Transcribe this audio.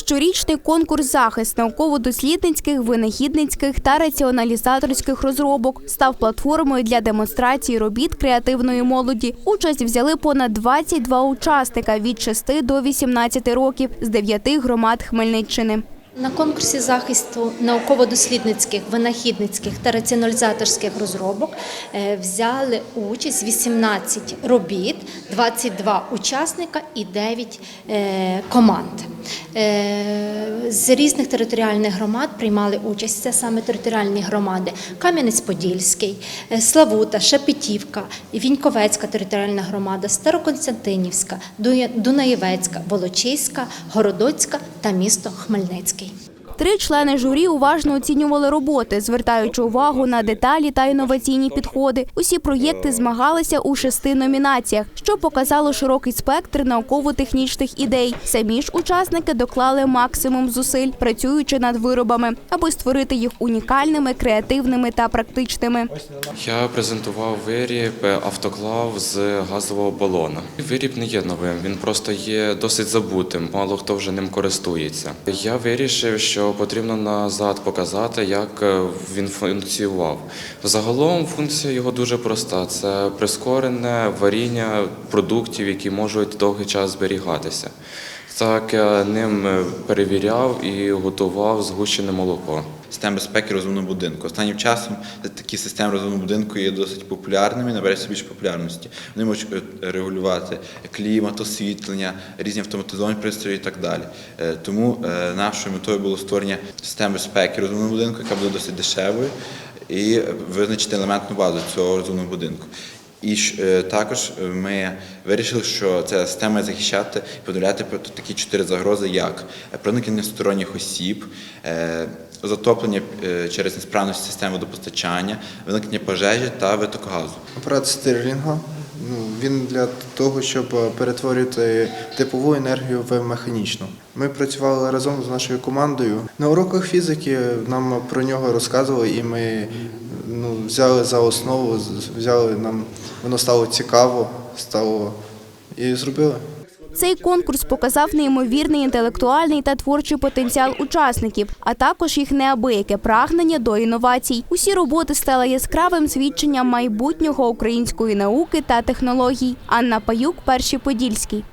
Щорічний конкурс захист науково-дослідницьких, винахідницьких та раціоналізаторських розробок став платформою для демонстрації робіт креативної молоді. Участь взяли понад 22 учасника від 6 до 18 років з 9 громад Хмельниччини. На конкурсі захисту науково-дослідницьких, винахідницьких та раціоналізаторських розробок е, взяли участь 18 робіт, 22 учасника і 9 е, команд. Е, З різних територіальних громад приймали участь. Це саме територіальні громади: Кам'янець-Подільський, е, Славута, Шепетівка, Віньковецька територіальна громада, Староконстантинівська, Дунаєвецька, Волочиська, Городоцька та місто Хмельницький. Три члени журі уважно оцінювали роботи, звертаючи увагу на деталі та інноваційні підходи. Усі проєкти змагалися у шести номінаціях, що показало широкий спектр науково-технічних ідей. Самі ж учасники доклали максимум зусиль, працюючи над виробами, аби створити їх унікальними, креативними та практичними. Я презентував виріб автоклав з газового балона. Виріб не є новим, він просто є досить забутим. Мало хто вже ним користується. Я вирішив, що потрібно назад показати, як е, він функціював. Загалом функція його дуже проста: це прискорене варіння продуктів, які можуть довгий час зберігатися. Так я ним е, перевіряв і готував згущене молоко. Систем безпеки розумного будинку. Останнім часом такі системи розумного будинку є досить популярними, набирають все більше популярності. Вони можуть е, регулювати клімат, освітлення, різні автоматизовані пристрої і так далі. Е, Тому е, нашою метою було створення системи безпеки розумного будинку, яка буде досить дешевою, і визначити елементну базу цього розумного будинку. І е, також е, ми вирішили, що ця система захищати і проти такі чотири загрози, як е, проникнення сторонніх осіб, затоплення через несправність системи водопостачання, виникнення пожежі та виток газу. Апарат стерлінга. Ну, він для того, щоб перетворювати теплову енергію в механічну. Ми працювали разом з нашою командою. На уроках фізики нам про нього розказували, і ми ну, взяли за основу, взяли нам, воно стало цікаво, стало і зробили. Цей конкурс показав неймовірний інтелектуальний та творчий потенціал учасників, а також їх неабияке прагнення до інновацій. Усі роботи стали яскравим свідченням майбутнього української науки та технологій. Анна Паюк, перший подільський.